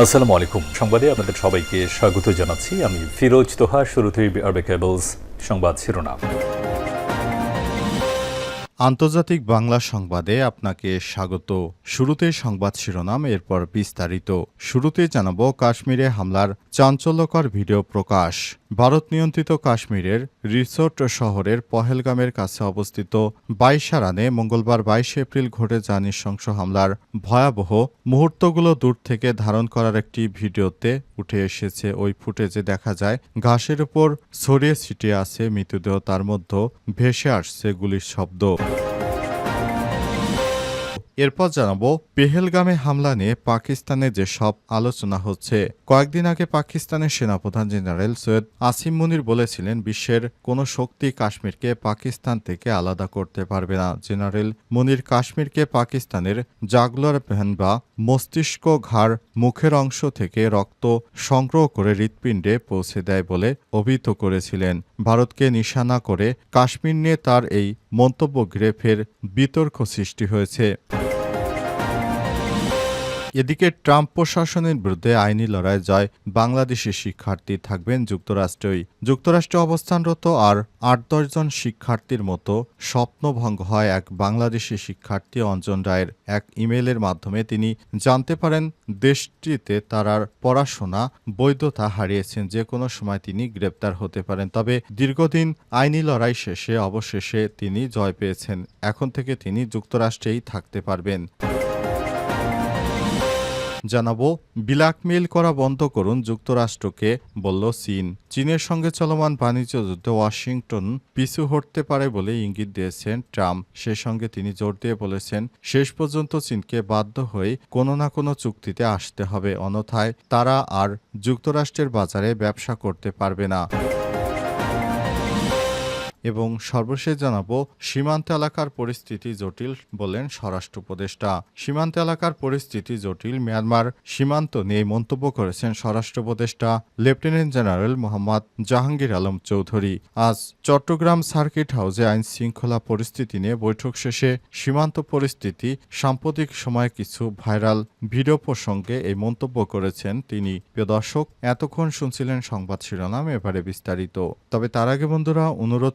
আসসালামু আলাইকুম। সংবাদে আপনাদের সবাইকে স্বাগত জানাচ্ছি। আমি ফিরোজ তোহা, শুরুতেই আরবে কেবলস সংবাদ শিরোনাম। আন্তর্জাতিক বাংলা সংবাদে আপনাকে স্বাগত। শুরুতে সংবাদ শিরোনাম, এরপর বিস্তারিত। শুরুতে জানাব কাশ্মীরে হামলার চাঞ্চল্যকর ভিডিও প্রকাশ। ভারত নিয়ন্ত্রিত কাশ্মীরের রিসোর্ট শহরের পহেলগামের কাছে অবস্থিত বাইশারানে মঙ্গলবার বাইশ এপ্রিল ঘটে যা নৃশংস হামলার ভয়াবহ মুহূর্তগুলো দূর থেকে ধারণ করার একটি ভিডিওতে উঠে এসেছে। ওই ফুটেজে দেখা যায়, ঘাসের উপর ছড়িয়ে ছিটিয়ে আছে মৃতদেহ, তার মধ্যে ভেসে আসছে গুলির শব্দ। এরপর জানাব, পেহেলগামে হামলা নিয়ে পাকিস্তানে যেসব আলোচনা হচ্ছে। কয়েকদিন আগে পাকিস্তানের সেনাপ্রধান জেনারেল সৈয়দ আসিম মুনির বলেছিলেন, বিশ্বের কোনো শক্তি কাশ্মীরকে পাকিস্তান থেকে আলাদা করতে পারবে না। জেনারেল মুনির কাশ্মীরকে পাকিস্তানের জাগলার বা মস্তিষ্ক ঘাড় মুখের অংশ থেকে রক্ত সংগ্রহ করে হৃৎপিণ্ডে পৌঁছে দেয় বলে অভিহিত করেছিলেন। ভারতকে নিশানা করে কাশ্মীর নিয়ে তার এই মন্তব্য ঘিরে ফের বিতর্ক সৃষ্টি হয়েছে। এদিকে ট্রাম্প প্রশাসনের বিরুদ্ধে আইনি লড়াই জয় বাংলাদেশি শিক্ষার্থী থাকবেন যুক্তরাষ্ট্রই। যুক্তরাষ্ট্রে অবস্থানরত আর আট দশজন শিক্ষার্থীর মতো স্বপ্নভঙ্গ হয় এক বাংলাদেশি শিক্ষার্থী অঞ্জন রায়ের। এক ইমেলের মাধ্যমে তিনি জানতে পারেন, দেশটিতে তার আর পড়াশোনা বৈধতা হারিয়েছেন, যে কোনো সময় তিনি গ্রেপ্তার হতে পারেন। তবে দীর্ঘদিন আইনি লড়াই শেষে অবশেষে তিনি জয় পেয়েছেন। এখন থেকে তিনি যুক্তরাষ্ট্রেই থাকতে পারবেন। জানাব ব্ল্যাকমেইল করা বন্ধ করুন যুক্তরাষ্ট্রকে, বলল চীন। চীনের সঙ্গে চলমান বাণিজ্য যুদ্ধে ওয়াশিংটন পিছু হটতে পারে বলে ইঙ্গিত দিয়েছেন ট্রাম্প। সে সঙ্গে তিনি জোর দিয়ে বলেছেন, শেষ পর্যন্ত চীনকে বাধ্য হয়ে কোনো না কোনো চুক্তিতে আসতে হবে। অন্যথায় তারা আর যুক্তরাষ্ট্রের বাজারে ব্যবসা করতে পারবে না। এবং সর্বশেষ জানাব, সীমান্ত এলাকার পরিস্থিতি জটিল বলেন স্বরাষ্ট্র উপদেষ্টা। সীমান্ত এলাকার পরিস্থিতি জটিল, মিয়ানমার সীমান্ত নিয়ে মন্তব্য করেছেন স্বরাষ্ট্র উপদেষ্টা লেফটেন্যান্ট জেনারেল মোহাম্মদ জাহাঙ্গীর আলম চৌধুরী। আজ চট্টগ্রাম সার্কিট হাউসে আইন শৃঙ্খলা পরিস্থিতি নিয়ে বৈঠক শেষে সীমান্ত পরিস্থিতি, সাম্প্রতিক সময়ে কিছু ভাইরাল ভিডিও প্রসঙ্গে এই মন্তব্য করেছেন তিনি। প্রিয় দর্শক, এতক্ষণ শুনছিলেন সংবাদ শিরোনাম, এবারে বিস্তারিত। তবে তার আগে বন্ধুরা, অনুরোধ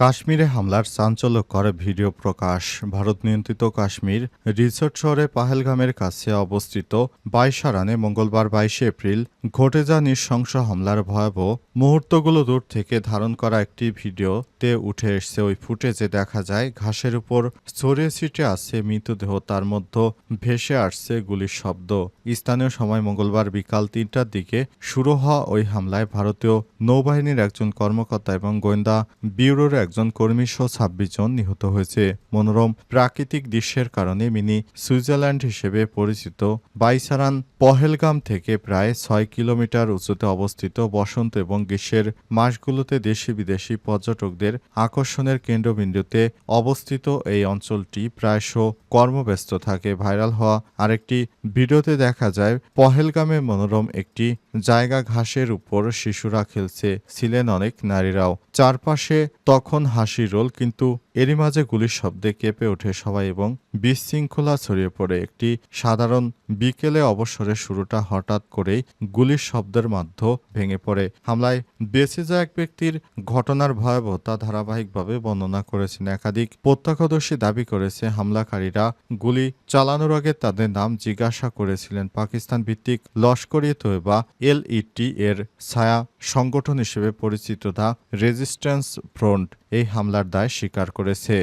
কাশ্মীরে হামলার চাঞ্চল্যকর ভিডিও প্রকাশ। ভারত নিয়ন্ত্রিত কাশ্মীর রিসোর্ট শহরে পাহেলগামের কাছে অবস্থিত বাইশারানে মঙ্গলবার বাইশে এপ্রিল ঘটে যা নৃশংস হামলার ভয়াবহ মুহূর্তগুলো দূর থেকে ধারণ করা একটি ভিডিওতে উঠে এসছে। ওই ফুটেজে দেখা যায়, ঘাসের উপর ছড়িয়ে ছিটে আছে মৃতদেহ, তার মধ্যে ভেসে আসছে গুলির শব্দ। স্থানীয় সময় মঙ্গলবার বিকাল তিনটার দিকে শুরু হওয়া ওই হামলায় ভারতীয় নৌবাহিনীর একজন কর্মকর্তা এবং গোয়েন্দা ব্যুরোর একজন কর্মী সহ ছাব্বিশ জন নিহত হয়েছে। মনোরম প্রাকৃতিক দৃশ্যের কারণে মিনি সুইজারল্যান্ড হিসেবে পরিচিত। বাইসারান পহেলগাম থেকে প্রায় ছয় কিলোমিটার উঁচুতে অবস্থিত বসন্ত এবং গ্রীষ্মের মাসগুলোতে দেশি বিদেশি পর্যটকদের আকর্ষণের কেন্দ্রবিন্দুতে অবস্থিত এই অঞ্চলটি প্রায়শ কর্মব্যস্ত থাকে। ভাইরাল হওয়া আরেকটি ভিডিওতে দেখা যায়, পহেলগামে মনোরম একটি জায়গা ঘাসের উপর শিশুরা খেলছে। ছিলেন অনেক নারীরাও। চারপাশে তখন হাসি রোল, কিন্তু এরই মাঝে গুলির শব্দে কেঁপে ওঠে সবাই এবং বিশৃঙ্খলা ছড়িয়ে পড়ে। একটি সাধারণ বিকেলে অবসরের শুরুটা হঠাৎ করেই গুলির শব্দের মাধ্যমে ভেঙে পড়ে। হামলায় বেঁচে যাওয়া এক ব্যক্তির ঘটনার ভয়াবহতা ধারাবাহিকভাবে বর্ণনা করেছেন। একাধিক প্রত্যক্ষদর্শী দাবি করেছে, হামলাকারীরা গুলি চালানোর আগে তাদের নাম জিজ্ঞাসা করেছিলেন। পাকিস্তান ভিত্তিক লস্করি তৈবা এলইটি এর ছায়া সংগঠন হিসেবে পরিচিত দা রেজিস্ট্যান্স ফ্রন্ট এই হামলার দায় স্বীকার করেছে।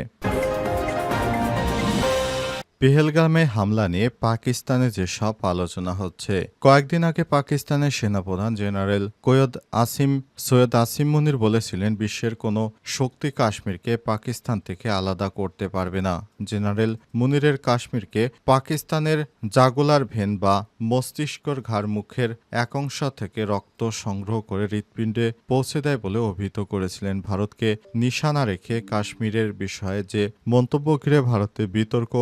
পেহেলগামে হামলা নিয়ে পাকিস্তানে যেসব আলোচনা হচ্ছে, কয়েকদিন আগে পাকিস্তানের সেনাপ্রধান জেনারেল সৈয়দ আসিম সৈয়দ আসিম মুনির বলেছিলেন, বিশ্বের কোনো শক্তি কাশ্মীরকে পাকিস্তান থেকে আলাদা করতে পারবে না। জেনারেল মুনিরের কাশ্মীরকে পাকিস্তানের জাগুলার ভেন বা মস্তিষ্কর ঘাড় মুখের এক অংশ থেকে রক্ত সংগ্রহ করে হৃৎপিণ্ডে পৌঁছে দেয় বলে অভিহিত করেছিলেন। ভারতকে নিশানা রেখে কাশ্মীরের বিষয়ে যে মন্তব্য ঘিরে ভারতে বিতর্ক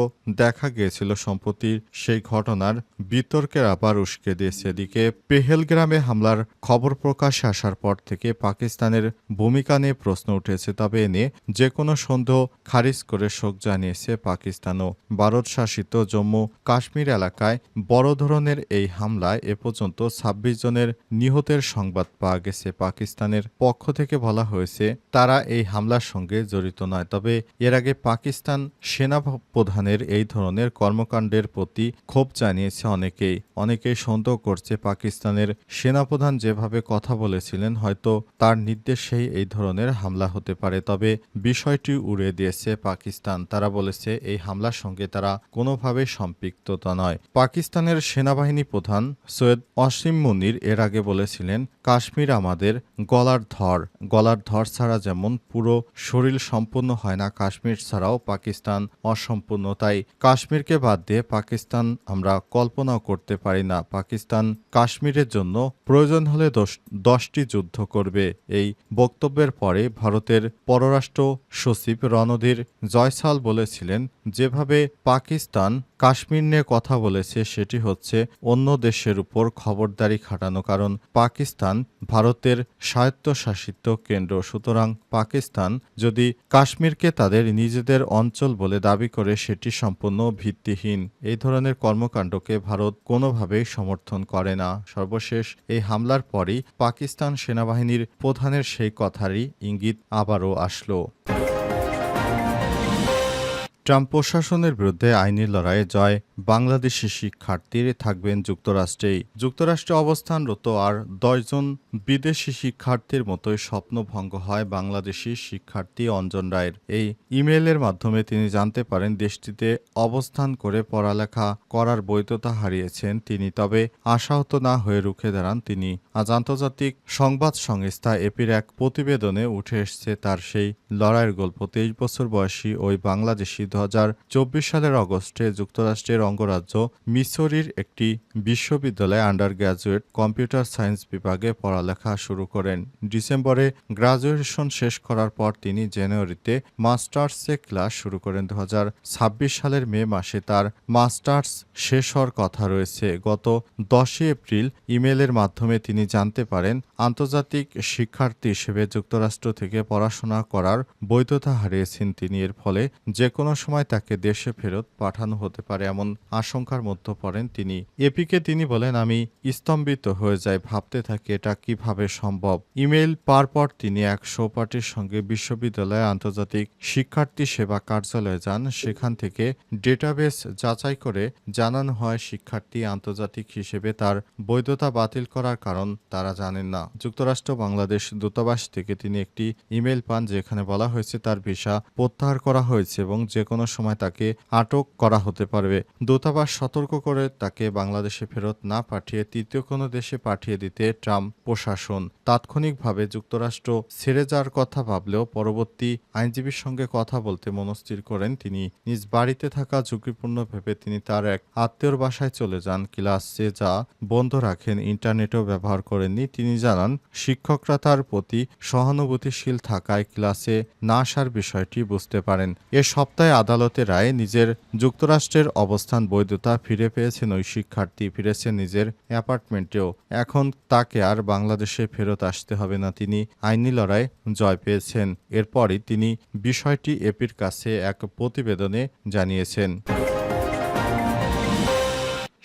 দেখা গিয়েছিল সম্প্রতি সেই ঘটনার বিতর্কের আবার উস্কে দিয়েছে এদিকে পেহেলগ্রামে হামলার খবর প্রকাশ্যে আসার পর থেকে পাকিস্তানের ভূমিকা নিয়ে প্রশ্ন উঠেছে। তবে এ নিয়ে যে কোনো সন্দেহ খারিজ করে শোক জানিয়েছে পাকিস্তানও ভারত শাসিত জম্মু কাশ্মীর এলাকায়। বড় ধরনের এই হামলায় এ পর্যন্ত ছাব্বিশ জনের নিহতের সংবাদ পাওয়া গেছে। পাকিস্তানের পক্ষ থেকে বলা হয়েছে, তারা এই হামলার সঙ্গে জড়িত নয়। তবে এর আগে পাকিস্তান সেনা প্রধানের এই ধরনের কর্মকাণ্ডের প্রতি ক্ষোভ জানিয়েছে অনেকেই। অনেকেই সন্দেহ করছে পাকিস্তানের সেনাপ্রধান যেভাবে কথা বলেছিলেন, হয়তো তার নির্দেশেই এই ধরনের হামলা হতে পারে। তবে বিষয়টি উড়িয়ে দিয়েছে পাকিস্তান। তারা বলেছে, এই হামলার সঙ্গে তারা কোনোভাবে সম্পৃক্ততা নয়। পাকিস্তানের সেনাবাহিনী প্রধান সৈয়দ অসীম মুনির এর আগে বলেছিলেন, কাশ্মীর আমাদের গলার ধর। গলার ধর ছাড়া যেমন পুরো শরীর সম্পূর্ণ হয় না, কাশ্মীর ছাড়াও পাকিস্তান অসম্পূর্ণ। তাই কাশ্মীরকে বাদ দিয়ে পাকিস্তান আমরা কল্পনাও করতে পারি না। পাকিস্তান কাশ্মীরের জন্য প্রয়োজন হলে দশ- দশটি যুদ্ধ করবে। এই বক্তব্যের পরে ভারতের পররাষ্ট্র সচিব রণধীর জয়সাল বলেছিলেন, যেভাবে পাকিস্তান কাশ্মীর নিয়ে কথা বলেছে, সেটি হচ্ছে অন্য দেশের উপর খবরদারি খাটানো। কারণ পাকিস্তান ভারতের স্বায়ত্তশাসিত কেন্দ্র। সুতরাং পাকিস্তান যদি কাশ্মীরকে তাদের নিজেদের অঞ্চল বলে দাবি করে, সেটি সম্পূর্ণ ভিত্তিহীন এই ধরনের কর্মকাণ্ডকে ভারত কোনোভাবেই সমর্থন করে না। সর্বশেষ এই হামলার পরই পাকিস্তান সেনাবাহিনীর প্রধানের সেই কথারই ইঙ্গিত আবারও আসলো। ট্রাম্প প্রশাসনের বিরুদ্ধে আইনি লড়াইয়ে জয় বাংলাদেশি শিক্ষার্থীর থাকবেন যুক্তরাষ্ট্রেই যুক্তরাষ্ট্রে অবস্থানরত আর দশজন বিদেশি শিক্ষার্থীর মতোই স্বপ্নভঙ্গ হয় বাংলাদেশি শিক্ষার্থী অঞ্জন রায়ের। এই ইমেইলের মাধ্যমে তিনি জানতে পারেন, দেশটিতে অবস্থান করে পড়ালেখা করার বৈধতা হারিয়েছেন তিনি, তবে আশাহত না হয়ে রুখে দাঁড়ান তিনি। আজ আন্তর্জাতিক সংবাদ সংস্থা এপির এক প্রতিবেদনে উঠে এসছে তার সেই লড়াইয়ের গল্প, তেইশ বছর বয়সী ওই বাংলাদেশি দু হাজার চব্বিশ সালের অগস্টে যুক্তরাষ্ট্রের অঙ্গরাজ্য মিসরির একটি বিশ্ববিদ্যালয়ে আন্ডার গ্র্যাজুয়েট কম্পিউটার সায়েন্স বিভাগে পড়ালেখা শুরু করেন। ডিসেম্বরে গ্রাজুয়েশন শেষ করার পর তিনি জানুয়ারিতে মাস্টার্সে ক্লাস শুরু করেন। দু হাজার ছাব্বিশ সালের মে মাসে তার মাস্টার্স শেষ হওয়ার কথা রয়েছে। গত দশই এপ্রিল ইমেলের মাধ্যমে তিনি জানতে পারেন, আন্তর্জাতিক শিক্ষার্থী হিসেবে যুক্তরাষ্ট্র থেকে পড়াশোনা করার বৈধতা হারিয়েছেন তিনি। এর ফলে যে কোনো সময় তাকে দেশে ফেরত পাঠানো হতে পারে, এমন আশঙ্কার মধ্যে পড়েন তিনি। এপিকে তিনি বলেন, আমি স্তম্ভিত হয়ে যাই, ভাবতে থাকি এটা কীভাবে সম্ভব? ইমেল পার পর তিনি এক সহপাঠীর সঙ্গে বিশ্ববিদ্যালয়ে আন্তর্জাতিক শিক্ষার্থী সেবা কার্যালয়ে যান। সেখান থেকে ডেটাবেস যাচাই করে জানানো হয় শিক্ষার্থী আন্তর্জাতিক হিসেবে তার বৈধতা বাতিল করার কারণ তারা জানেন না। যুক্তরাষ্ট্র, বাংলাদেশ দূতাবাস থেকে তিনি একটি ইমেল পান যেখানে বলা হয়েছে তার ভিসা প্রত্যাহার করা হয়েছে এবং যে কোনো সময় তাকে আটক করা হতে পারবে। দূতাবাস সতর্ক করে তাকে বাংলাদেশে ফেরত না পাঠিয়ে তৃতীয় কোনো দেশে পাঠিয়ে দিতে ট্রাম্প প্রশাসন। তাৎক্ষণিকভাবে যুক্তরাষ্ট্র ছেড়ে যাওয়ার কথা ভাবলেও পরবর্তী আইনজীবীর সঙ্গে কথা বলতে মনস্থির করেন তিনি। নিজ বাড়িতে থাকা ঝুঁকিপূর্ণ ভেবে তিনি তার এক আত্মীয়র বাসায় চলে যান। ক্লাসে যা বন্ধ রাখেন, ইন্টারনেটও ব্যবহার করেননি। তিনি জানান, শিক্ষকরা তার প্রতি সহানুভূতিশীল থাকায় ক্লাসে না আসার বিষয়টি বুঝতে পারেন। এ সপ্তাহে আদালতের রায়ে নিজের যুক্তরাষ্ট্রের অবস্থান বৈধতা ফিরে পেয়েছেন ওই শিক্ষার্থী ফিরেছেন নিজের অ্যাপার্টমেন্টেও। এখন তাকে আর বাংলাদেশে ফেরত আসতে হবে না, তিনি আইনি লড়াই জয় পেয়েছেন। এরপরই তিনি বিষয়টি এপির কাছে এক প্রতিবেদনে জানিয়েছেন।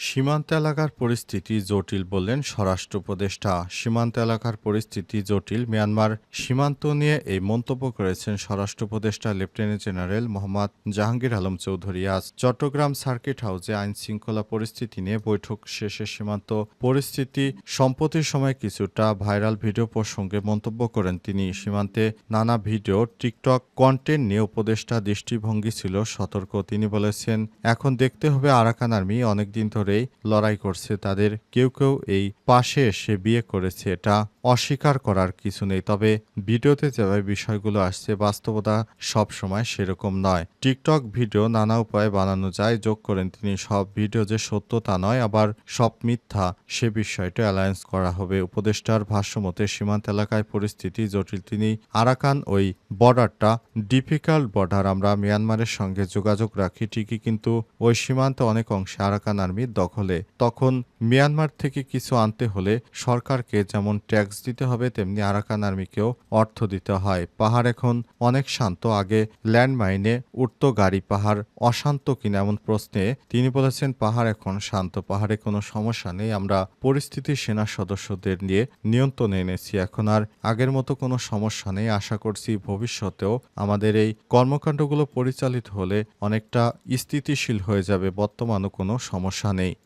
সীমান্ত এলাকার পরিস্থিতি জটিল বললেন স্বরাষ্ট্র উপদেষ্টা। সীমান্ত এলাকার পরিস্থিতি জটিল। মিয়ানমার সীমান্ত নিয়ে এই মন্তব্য করেছেন স্বরাষ্ট্র উপদেষ্টা, লেফটেন্যান্ট জেনারেল মোহাম্মদ জাহাঙ্গীর আলম চৌধুরী। আজ চট্টগ্রাম সার্কিট হাউসে আইন শৃঙ্খলা পরিস্থিতি নিয়ে বৈঠক শেষে সীমান্ত পরিস্থিতি সম্প্রতির সময় কিছুটা ভাইরাল ভিডিও প্রসঙ্গে মন্তব্য করেন তিনি। সীমান্তে নানা ভিডিও, টিকটক কন্টেন্ট নিয়ে উপদেষ্টা দৃষ্টিভঙ্গি ছিল সতর্ক। তিনি বলেছেন, এখন দেখতে হবে আরাকান আর্মি, অনেকদিন ধরেই লড়াই করছে তাদের। কেউ কেউ এই পাশে এসে বিয়ে করেছে, এটা অস্বীকার করার কিছু নেই। তবে ভিডিওতে যেভাবে বিষয়গুলো আসছে, বাস্তবতা সবসময় সেরকম নয়। টিকটক ভিডিও নানা উপায়ে বানানো যায়, যোগ করেন তিনি। সব ভিডিও যে সত্য তা নয়, আবার সব মিথ্যা, সে বিষয়টা অ্যালায়েন্স করা হবে। উপদেষ্টার ভাষ্যমতে, সীমান্ত এলাকায় পরিস্থিতি জটিল। তিনি আরাকান ওই বর্ডারটা, ডিফিকাল্ট বর্ডার, আমরা মিয়ানমারের সঙ্গে যোগাযোগ রাখি ঠিকই, কিন্তু ওই সীমান্তে অনেক অংশে আরাকান আর্মির দখলে, তখন মিয়ানমার থেকে কিছু আনতে হলে সরকারকে যেমন ট্যাক্স দিতে হবে, তেমনি আরাকান আর্মিকেও অর্থ দিতে হয়। পাহাড় এখন অনেক শান্ত, আগে ল্যান্ডমাইনে উঠত গাড়ি, পাহাড় অশান্ত কিনা এমন প্রশ্নে তিনি বলেছেন, পাহাড় এখন শান্ত, পাহাড়ে কোনো সমস্যা নেই, আমরা পরিস্থিতি সেনা সদস্যদের নিয়ে নিয়ন্ত্রণে এনেছি। এখন আর আগের মতো কোনো সমস্যা নেই। আশা করছি ভবিষ্যতেও আমাদের এই কর্মকাণ্ডগুলো পরিচালিত হলে অনেকটা স্থিতিশীল হয়ে যাবে, বর্তমানও কোনো সমস্যা নেই। 内